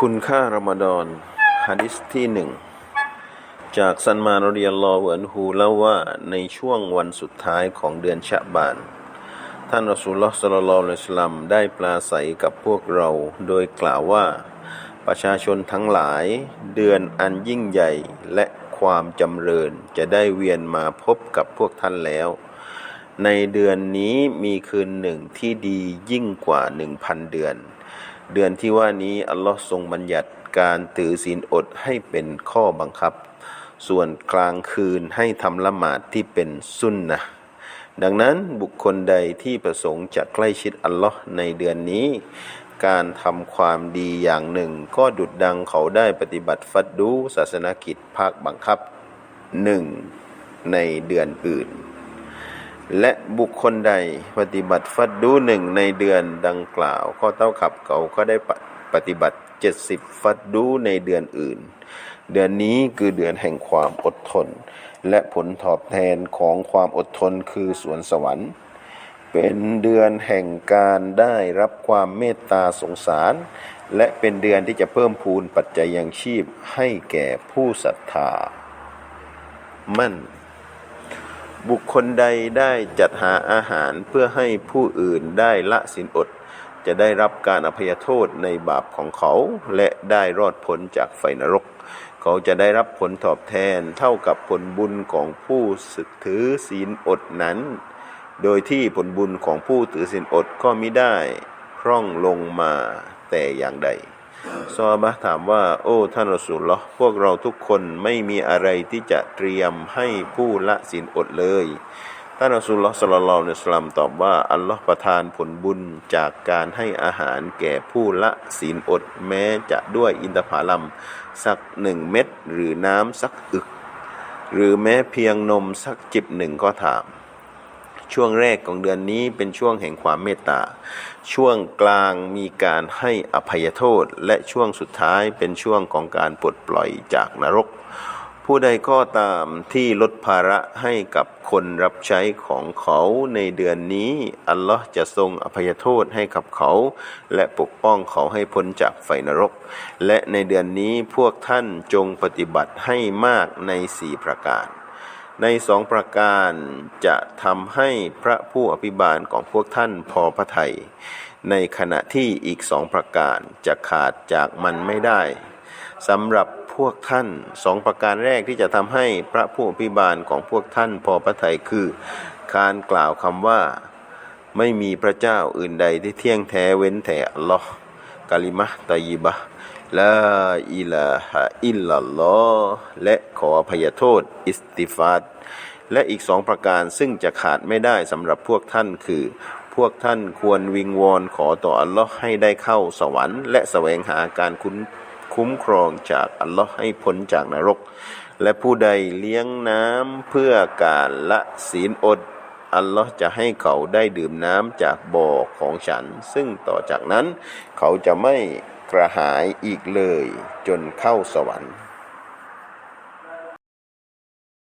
คุณค่ารอมฎอนฮะดิษที่หนึ่งจากซันมานรดิยัลอฮุอันฮูเล่าว่าในช่วงวันสุดท้ายของเดือนชะบาน ท่านรอสูลลอสลลลลออะลัยฮิวะสัลลัมได้ปราศัยกับพวกเรา โดยกล่าวว่า ประชาชนทั้งหลายเดือนอันยิ่งใหญ่และความจำเริญจะได้เวียนมาพบกับพวกท่านแล้ว ในเดือนนี้มีคืนหนึ่งที่ดียิ่งกว่าหนึ่งพันเดือน เดือนที่ว่านี้อัลลอฮ์ทรงบัญญัติการถือศีลอดให้เป็นข้อบังคับ ส่วนกลางคืนให้ทำละหมาดที่เป็นสุนนะดังนั้นบุคคลใดที่ประสงค์จะใกล้ชิดอัลลอฮ์ในเดือนนี้ การทำความดีอย่างหนึ่ง ก็ดุดดังเขาได้ปฏิบัติฟัดดูศาสนกิจภาคบังคับหนึ่งในเดือนอื่น และบุคคลใดปฏิบัติฟัดดูหนึ่งในเดือนดังกล่าวก็เท่ากับเขาก็ได้ปฏิบัติเจ็ดสิบฟัดดูในเดือนอื่น เดือนนี้คือเดือนแห่งความอดทน และผลตอบแทนของความอดทนคือสวนสวรรค์ เป็นเดือนแห่งการได้รับความเมตตาสงสาร และเป็นเดือนที่จะเพิ่มพูนปัจจัยยังชีพให้แก่ผู้ศรัทธามั่น บุคคลใดได้จัดหาอาหารเพื่อให้ผู้อื่นได้ละสินอด จะได้รับการอภัยโทษในบาปของเขา และได้รอดพ้นจากไฟนรก เขาจะได้รับผลตอบแทนเท่ากับผลบุญของผู้สึกถือศีลอดนั้น โดยที่ผลบุญของผู้ถือศีลอดก็มิได้พร่องลงมาแต่อย่างใด ซอฮาบะถามว่า โอ้ท่านรอสูลลอฮ์พวกเราทุกคนไม่มีอะไรที่จะเตรียมให้ผู้ละศีลอดเลย ท่านรอสูลลอฮ์สลลลลอฮุอะลัยฮิวะสัลลัมตอบว่า อัลลอฮ์ประทานผลบุญจากการให้อาหารแก่ผู้ละศีลอดแม้จะด้วยอินทผลัมสักหนึ่งเม็ดหรือน้ำสักอึก หรือแม้เพียงนมสักจิบหนึ่งก็ถาม ช่วงแรกของเดือนนี้เป็นช่วงแห่งความเมตตา ช่วงกลางมีการให้อภัยโทษ และช่วงสุดท้ายเป็นช่วงของการปลดปล่อยจากนรก ผู้ใดก็ตามที่ลดภาระให้กับคนรับใช้ของเขาในเดือนนี้ อัลลอฮ์จะทรงอภัยโทษให้กับเขา และปกป้องเขาให้พ้นจากไฟนรก และในเดือนนี้พวกท่านจงปฏิบัติให้มากในสี่ประการ ในสองประการจะทำให้พระผู้อภิบาลของพวกท่านพอพระทัยในขณะที่อีกสองประการจะขาดจากมันไม่ได้สำหรับพวกท่านสองประการแรกที่จะทำให้พระผู้อภิบาลของพวกท่านพอพระทัยคือ การกล่าวคำว่า ไม่มีพระเจ้าอื่นใดที่เที่ยงแท้เว้นแต่ลอกาลิมะตอยิบะลาอิลาฮะอิลลัลลอฮ์และขออภัยโทษ อิสติฟาดและอีกสองประการซึ่งจะขาดไม่ได้สำหรับพวกท่านคือ พวกท่านควรวิงวอนขอต่ออัลลอฮ์ให้ได้เข้าสวรรค์และแสวงหาการคุ้นคุ้มครองจากอัลลอฮ์ให้พ้นจากนรก และผู้ใดเลี้ยงน้ำเพื่อการละศีลอด อัลลอฮ์จะให้เขาได้ดื่มน้ำจากบ่อของฉัน ซึ่งต่อจากนั้นเขาจะไม่ กระหายอีกเลยจนเข้าสวรรค์